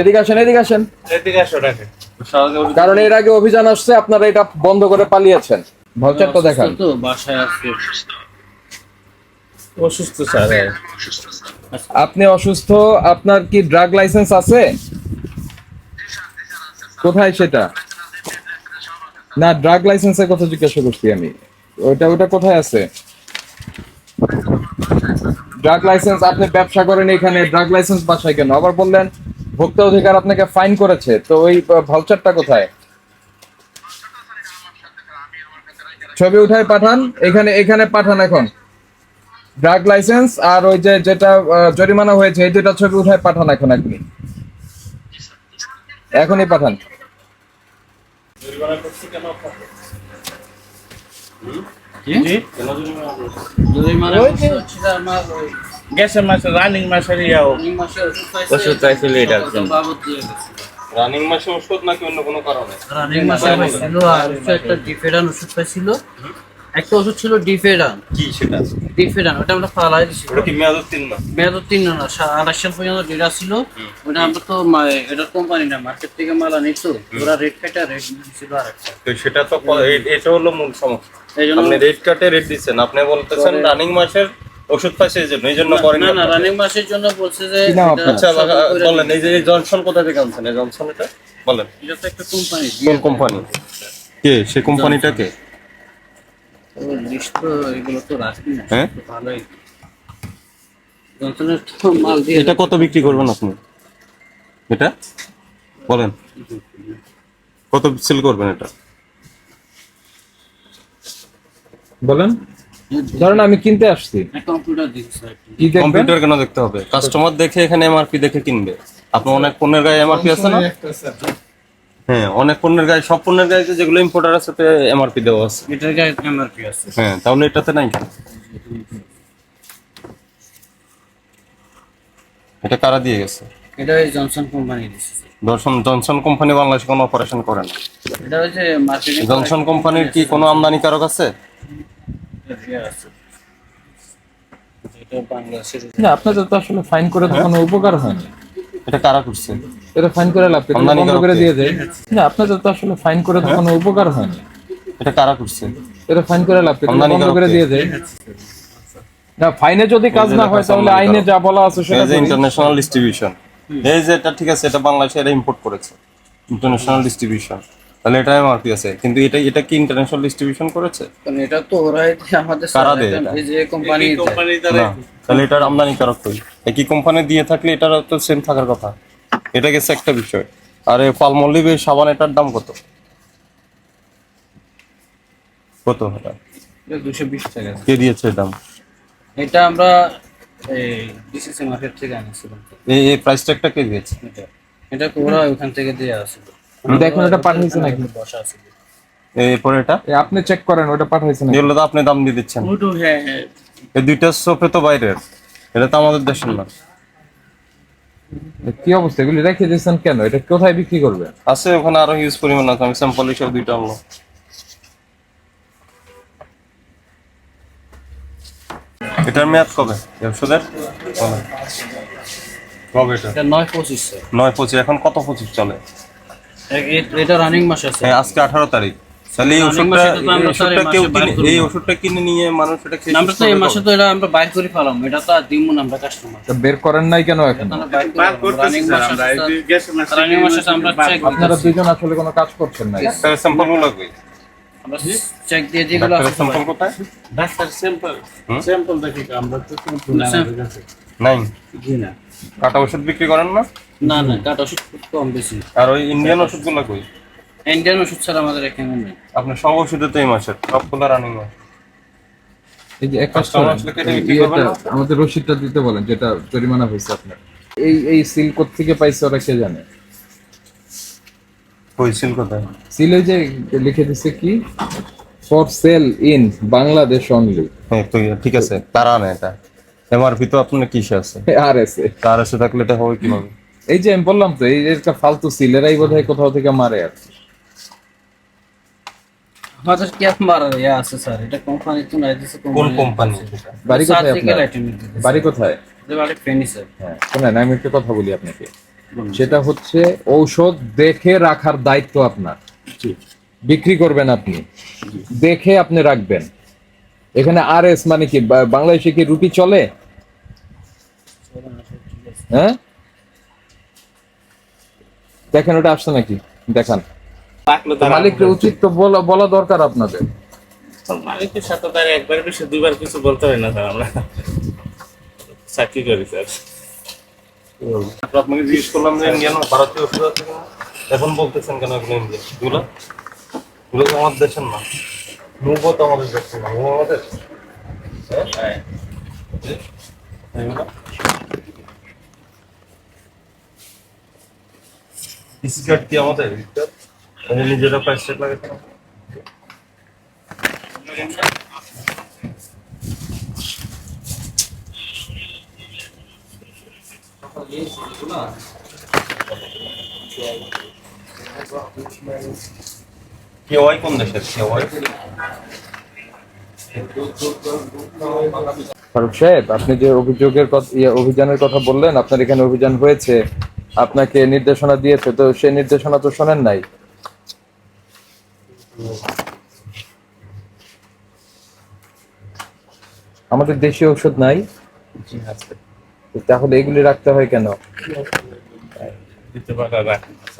এদিকে আসেন এদিকে আসেন। কারণ এর আগে অভিযান আসছে আপনারা এটা বন্ধ করে পালিয়েছেন। ভাউচারটা দেখান। তো বাসায় আছে। অসুস্থ স্যার। আপনি অসুস্থ আপনার কি ড্রাগ লাইসেন্স আছে? কোথায় সেটা? না ড্রাগ লাইসেন্সের কথা জিজ্ঞাসা করছি আমি। ওইটা ওইটা কোথায় আছে? ড্রাগ লাইসেন্স আপনি ব্যবসা করেন এখানে ড্রাগ লাইসেন্স বাসায় কেন? আবার বললেন ভোক্তা অধিকার আপনাকে ফাইন করেছে তো ওই ভাউচারটা কোথায়? ছবি উঠায় পাঠান এখানে এখানে পাঠান এখন। ড্রাগ লাইসেন্স আর ওই যে যেটা জরিমানা হয়েছে এই দুটা ছবি উঠায় পাঠান এখন আপনি। এখনই পাঠান। জি? জরিমানা গ্যাসের মাসে রানিং মাসের ইয়াও ওষুধ চাইছিল এটার জন্য। রানিং মাসে ওষুধ নাকি অন্য কোনো কারণে? রানিং মাসে ছিল আর একটা ডিফেডান ওষুধ পাইছিল। একটা ওষুধ ছিল ডিফেডান কি সেটা? ডিফেডান ওটা আমরা ফালাই দিছি ওটা কি মেয়াদ তিন মাস মেয়াদ তিন না আড়াই সাল পর্যন্ত ডেটা ছিল ওটা আমরা তো মা- এটা কোম্পানি না মার্কেট থেকে মাল আনি তো ওরা রেট কাটা রেট দিছিল আর একটা তো সেটা তো এটা হলো মূল সমস্যা। এই জন্য আপনি রেট কাটে রেট দিচ্ছেন। আপনি বলতেছেন রানিং মাসের ওষুধ পাইছে এই জন্য এই জন্য করেন না না রানিং মাসের জন্য বলছে যে? আচ্ছা বলেন এই যে জনসন কোথা থেকে আনছেন? এই জনসন এটা? বলেন। এটা তো একটা কোম্পানি কোন কোম্পানি কে? সে কোম্পানিটা কে? লিস্ট তো এগুলো তো রাখি না হ্যাঁ? ভালোই। জনসনের তো মাল দিয়ে এটা কত বিক্রি করবেন আপনি? এটা? বলেন। কত সেল করবেন এটা? বলেন। ধরেন আমি কিনতে আসছি। কম্পিউটার কেন দেখতে হবে? কাস্টমার দেখে এখানে এমআরপি দেখে কিনবে। আপনার অনেক পণ্যের গায়ে এমআরপি আছে না? হ্যাঁ অনেক পণ্যের গায়ে সব পণ্যের গায়ে যেগুলো ইম্পোর্টার আছে এমআরপি দেওয়া আছে। এটার গায়ে এমআরপি আছে। হ্যাঁ তাহলে এটাতে নাই। এটা কারা দিয়ে গেছে? এটা ওই জনসন কোম্পানি দর্শন জনসন কোম্পানি বাংলাদেশে কোনো অপারেশন করে না। এটা হচ্ছে মার্কেটিং জনসন কোম্পানির কি কোনো আমদানিকারক আছে? না আপনাদের তো আসলে ফাইন করে তো কোনো উপকার হয় না এটা কারা করছে? এটা ফাইন করে লাভ বন্ধ করে দিয়ে দেয়। না আপনাদের তো আসলে ফাইন করে তো কোনো উপকার হয় না এটা কারা করছে? এটা ফাইন করে লাভ? বন্ধ করে দিয়ে দেয়। না ফাইনে যদি কাজ না হয় তাহলে আইনে যা বলা আছে সেটা। ইন্টারন্যাশনাল ডিস্ট্রিবিউশন এই যে এটা ঠিক আছে এটা বাংলাদেশে এটা ইম্পোর্ট করেছে। ইন্টারন্যাশনাল ডিস্ট্রিবিউশন তাহলে এটা এমআরপি আছে। কিন্তু এটা এটা কি ইন্টারন্যাশনাল ডিস্ট্রিবিউশন করেছে? কারণ এটা তো ওরাই দেয় আমাদের কারা দেয় এটা? এই যে কোম্পানি না তাহলে এটার আমদানিকারক কই? একই কোম্পানি দিয়ে থাকলে এটার তো সেম থাকার কথা। এটা গেছে একটা বিষয়। আর এই পালমল্লিব এই সাবান এটার দাম কত? কত এটা? দুশো বিশ টাকা। কে দিয়েছে দাম? এটা আমরা এই ডিসিসি মার্কেট থেকে আনিছিলাম এই প্রাইস ট্যাগটা কে দিয়েছে? এটা এটা ওরা ওখান থেকে দিয়ে আসছিল দেখুন এটা পাঠাইছে নাকি? এরপরে এটা আপনি চেক করেন ওটা পাঠাইছে না এগুলো তো আপনি দাম দিয়ে দিচ্ছেন। ওটু হ্যাঁ হ্যাঁ। এই দুইটা সোপে তো বাইরের। এটা তো আমাদের দেশের না। কি অবস্থা? এগুলি রেখে দিয়েছেন কেন? এটা কোথায় বিক্রি করবে? আছে ওখানে আরও হিউজ পরিমাণ আছে। আমি স্যাম্পল হিসেবে দুইটা আনলাম এটার মেয়াদ কবে? বলেন। কবে? এটা নয় পঁচিশ নয় পঁচিশ এখন কত পঁচিশ চলে? এটা রানিং মাস আছে। হ্যাঁ আজকে আঠারো তারিখ। তাহলে এই ওষুধটা আমরা ওষুধটা কেউ কিনে এই ওষুধটা কিনে নিয়ে মানুষ এটা খেয়ে আমরা তো এই মাসে তো এটা আমরা বাইর করে ফেলাম। এটা তো আর দিব না আমরা কাস্টমার তা বের করেন নাই কেন এখন? রানিং মাস রানিং মাসে আমরা চেক আপনারা দুজন আসলে কোনো কাজ করছেন না ডাক্তারের স্যাম্পলগুলো কই? আমরা চেক দিয়ে যেগুলো আছে স্যাম্পল কোথায়? ডাক্তার স্যাম্পল স্যাম্পল দেখি আমরা তো স্যাম্পল নাই জি না। কাটা ওষুধ বিক্রি করেন না? না না কাঠ ওষুধ খুব কম বেশি। আর ওই ইন্ডিয়ান ওষুধগুলো কই? ইন্ডিয়ান ওষুধ ছাড়া আমাদের এখানে নেই। আপনার সব ওষুধে তো এই মাসের সবগুলো রানিং মাস। এই যে এক কাজ আসলে কেটে বিক্রি করবেন না? আমাদের রসিদটা দিতে বলেন যেটা জরিমানা হয়েছে আপনার। এই এই সিল থেকে পাইছে ওরা কে জানে? কই সিল কোথায়? সিলে যে লিখে দিচ্ছে কি? For sale in Bangladesh only হ্যাঁ তো ঠিক আছে তারা না এটা। এমআরপি তো আপনার কিসে আছে? আর এসে তার এসে থাকলে এটা হবে কীভাবে? এই যে আমি বললাম তো এই যে একটা ফালতু সিল এরাই বোধ কোথাও থেকে মারে আর কি। আমাদের ইয়া আছে স্যার? এটা কোম্পানি তো নাই দিছে কোন কোম্পানি বাড়ি কোথায় আপনার? বাড়ি কোথায়? বাড়ি ফেনি স্যার হ্যাঁ শোনেন আমি একটা কথা বলি আপনাকে। সেটা হচ্ছে ঔষধ দেখে রাখার দায়িত্ব আপনার। বিক্রি করবেন আপনি। দেখে আপনি রাখবেন। এখানে আর এস মানে কি? বাংলাদেশে কি রুটি চলে? হ্যাঁ? দেখেন ওটা আসছে নাকি? দেখান। মালিককে উচিত তো বলা দরকার আপনাদের। মালিকের সাথে তার একবার বেশি দুইবার কিছু বলতে হয় না স্যার আমরা চাকরি করি স্যার। আপনাকে জিজ্ঞেস করলাম যে ইন্ডিয়ান ভারতীয় ওষুধ আছে কিনা? এখন বলতেছেন কেন এগুলো ইন্ডিয়ান? এগুলো এগুলো তো আমাদের দেশের না। মুগও তো আমাদের দেশের না মুগ আমাদের হ্যাঁ এগুলো? স্কার্ট কি আমাদের স্কার্ট নিজেরা প্রাইস সেট লাগাতে হবে? কেওয়াই কোন দেশের কেওয়াই ফারুক সাহেব আপনি যে অভিযোগের ইয়ে, অভিযানের কথা বললেন আপনার এখানে অভিযান হয়েছে আপনাকে নির্দেশনা দিয়েছে তো সেই নির্দেশনা তো শোনেন নাই। আমাদের দেশীয় ওষুধ নাই। তাহলে এগুলি রাখতে হয় কেন?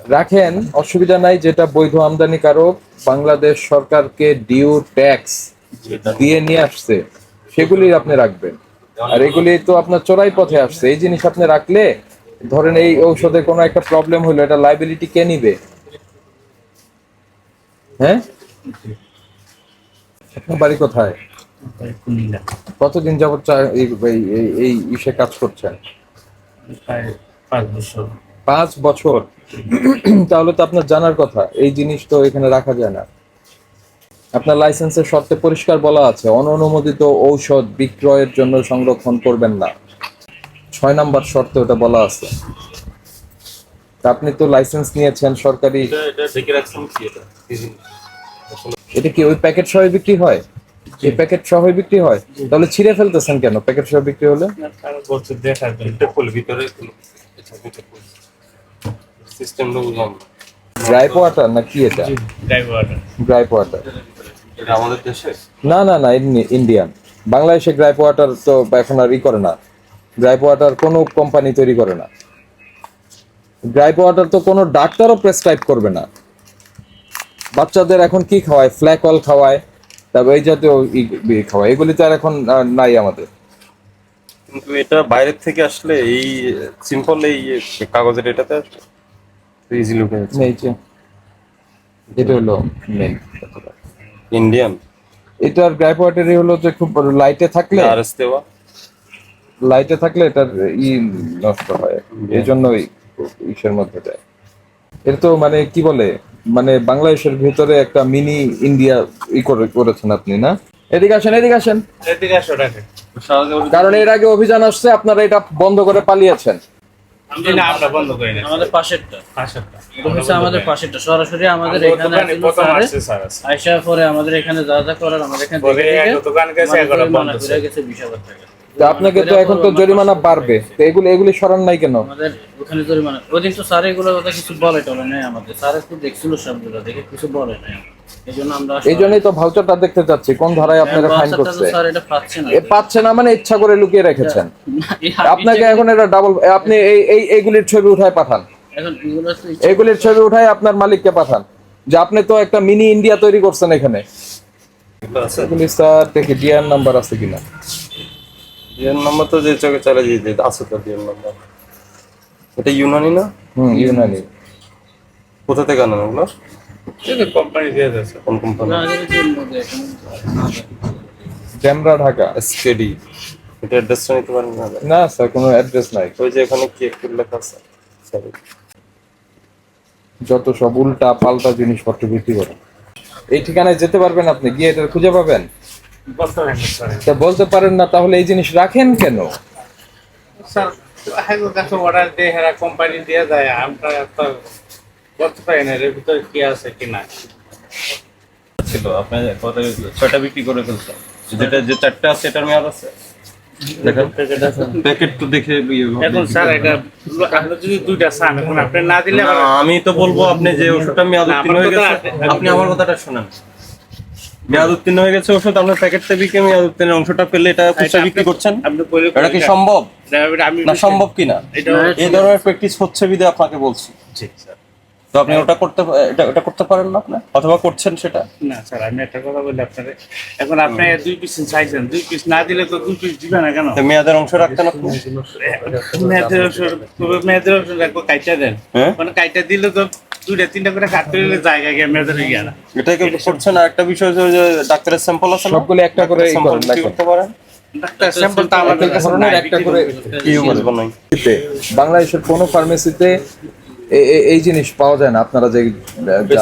রাখেন। অসুবিধা নাই যেটা বৈধ আমদানিকারক বাংলাদেশ সরকারকে ডিউ ট্যাক্স দিয়ে নিয়ে আসছে সেগুলি আপনি রাখবেন। আর এগুলি তো আপনার চোরাই পথে আসছে এই জিনিস আপনি রাখলে ধরেন এই ঔষধে কোনো একটা প্রবলেম হলো এটা লাইবিলিটি কে নিবে? হ্যাঁ? আপনার বাড়ি কোথায়? কতদিন যাবত চা- এই ইসে কাজ করছেন? পাঁচ বছর। পাঁচ বছর। তাহলে তো আপনার জানার কথা এই জিনিস তো এখানে রাখা যায় না। আপনার লাইসেন্সের শর্তে পরিষ্কার বলা আছে অননুমোদিত ঔষধ বিক্রয়ের জন্য সংরক্ষণ করবেন না। ছয় নাম্বার শর্তে ওটা বলা আছে। আপনি তো লাইসেন্স নিয়েছেন সরকারি। এটা কি ওই প্যাকেট সহ বিক্রি হয়? এই প্যাকেট সহ বিক্রি হয়? তাহলে ছিঁড়ে ফেলতেছেন কেন? প্যাকেট সহ বিক্রি হলে? দেখার ভিতরে সিস্টেমটা বুঝলাম। গ্রাইপ ওয়াটার না কি এটা? ড্রাইভার গ্রাইপ ওয়াটার এটা আমাদের দেশে? না না না ইন্ডিয়ান বাংলাদেশে গ্রাইপ ওয়াটার তো এখন আর ই করে না। গ্রাইপ ওয়াটার কোনো কোম্পানি তৈরি করে না। গ্রাইপ ওয়াটার তো কোনো ডাক্তারও প্রেসক্রাইব করবে না। বাচ্চাদের এখন কি খাওয়ায়? ফ্ল্যাকল খাওয়ায় তারপর এই জাতীয় খাওয়ায়। এগুলি তো আর এখন নাই আমাদের। কিন্তু এটা বাইরের থেকে আসলে এই সিম্পল এই কাগজের এটাতে আসলে যাচ্ছে এই যে এটা হলো মেন ইন্ডিয়ান এটার গ্রাইপ ওয়াটারই হলো যে খুব লাইটে থাকলে আর দেওয়া লাইটে থাকলে এটার ই নষ্ট হয়। এই জন্যই ইসের মধ্যে যায় এটা তো মানে কি বলে? মানে বাংলাদেশের ভিতরে একটা মিনি ইন্ডিয়া ই করে করেছেন আপনি না? এদিকে আসেন এদিকে আসেন। কারণ এর আগে অভিযান আসছে আপনারা এটা বন্ধ করে পালিয়েছেন। আমরা বন্ধ করি না। আমাদের পাশেরটা। পাশেরটা। হচ্ছে আমাদের পাশেরটা। সরাসরি আমাদের এখানে। আইসা পরে আমাদের এখানে যা যা করার আমাদের এখানে গেছে, মানে এগারো করে মানা বন্ধ করে গেছে বিশ হাজার টাকা। তো আপনাকে তো এখন তো জরিমানা বাড়বে। তো এগুলো এগুলি সরান নাই কেন? আমাদের ওখানে জরিমানা ওদিন তো স্যার এগুলো কথা কিছু বলে টলে নাই আমাদের। স্যার একটু দেখছিল সবগুলো দেখে কিছু বলে নাই। এই জন্যই তো ভাউচারটা দেখতে চাচ্ছি কোন ধারায় আপনারা ফাইন করছে। পাচ্ছে না। এ পাচ্ছে না মানে ইচ্ছা করে লুকিয়ে রেখেছেন। আপনাকে এখন এটা ডাবল আপনি এই এই এইগুলির ছবি উঠায় পাঠান। এগুলির ছবি উঠায় আপনার মালিককে পাঠান। যে আপনি তো একটা মিনি ইন্ডিয়া তৈরি করছেন এখানে। এগুলি স্যার দেখি ডিআর নাম্বার আছে কিনা? ডিএন নাম্বার তো যে চোখে চালে দিয়ে আছে তো ডিএন নাম্বার। এটা ইউনানি না? হুম ইউনানি। কোথা থেকে আনেন ওগুলো? কোম্পানি দিয়ে যাচ্ছে। কোন কোম্পানি ড্যামরা ঢাকা এসকেডি এটা অ্যাড্রেসটা নিতে পারেন না? না স্যার কোনো অ্যাড্রেস নাই। ওই যে এখানে কি একটু লেখা আছে? Sorry. যত সব উল্টা পাল্টা জিনিসপত্র বিক্রি করে। এই ঠিকানায় যেতে পারবেন আপনি গিয়ে এটা খুঁজে পাবেন। তা বলতে পারেন না তাহলে এই জিনিস রাখেন কেন? স্যার কাছে অর্ডার দিয়ে হেরা কোম্পানি দিয়ে যায় আমরা তো বলতে পারি না এর ভিতরে কি আছে কি না ছিল আপনি কত ছয়টা বিক্রি করে ফেলছেন। যেটা যে চারটা আছে এটার মেয়াদ আছে? দেখেন। প্যাকেট দেখে হবে। এখন স্যার এটা যদি দুইটা চান আপনি না দিলে আমি তো বলব আপনি যে ওষুধটা হয়ে আপনি আমার কথাটা শুনেন। মেয়াদ উত্তীর্ণ হয়ে গেছে ওষুধ আপনার প্যাকেট থেকে মেয়াদ উত্তীর্ণের অংশটা পেলে এটা খুচরা বিক্রি করছেন? এটা কি সম্ভব? না সম্ভব কিনা? এই ধরনের প্র্যাকটিস হচ্ছে বিদে আপনাকে বলছি। জি স্যার। তো আপনি ওটা করতে এটা এটা করতে পারেন না আপনি? অথবা করছেন সেটা? না স্যার আমি একটা কথা বলি আপনারে। এখন আপনি দুই পিস চাইছেন দুই পিস না দিলে তো দুই পিস দিবে না কেন? তো মেয়াদের অংশ রাখতেন আপনি? মেয়েদের ওষুধ- তবে মেয়েদের ওষুধ একবার কাইটা দেন। হ্যাঁ? মানে কাইটা দিলে তো দুইটা তিনটা করে কাটতে জায়গা গিয়ে মেয়েদের গিয়ে না। এটা কি করছেন আর একটা বিষয় হচ্ছে যে ডাক্তারের স্যাম্পল আছে সবগুলো একটা করে করেন, করতে পারেন? ডাক্তার আমাদের কাছে একটা করে বাংলাদেশের কোনো ফার্মেসিতে এই জিনিস পাওয়া যায় না আপনারা যে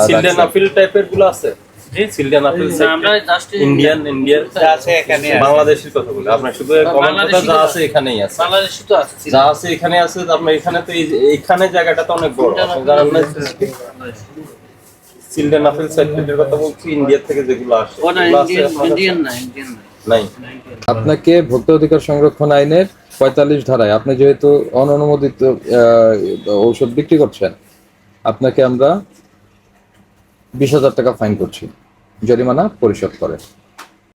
সিলডেন। আপিল টাইপেরগুলো আছে। জি সিলডেন আপিল আমরা জাস্ট ইন্ডিয়ান ইন্ডিয়ান যা আছে এখানে আছে। বাংলাদেশের কথা বলি। আপনার শুধু কমেন্টটা যা আছে। এখানেই আছে। বাংলাদেশি তো আছে যা আছে এখানে আছে আপনার এখানে তো এইখানে জায়গাটা তো অনেক বড়। আপনি জানেন না সিলডেন আপিল সার্টিফিকেটের কথা বলছি ইন্ডিয়া থেকে যেগুলো আসে। ইন্ডিয়ান ইন্ডিয়ান না ইন্ডিয়ান না নাই। আপনাকে ভোক্তা অধিকার সংরক্ষণ আইনের পঁয়তাল্লিশ ধারায়। আপনি যেহেতু অননুমোদিত ঔষধ বিক্রি করছেন, আপনাকে আমরা বিশ হাজার টাকা ফাইন করছি, জরিমানা পরিশোধ করেন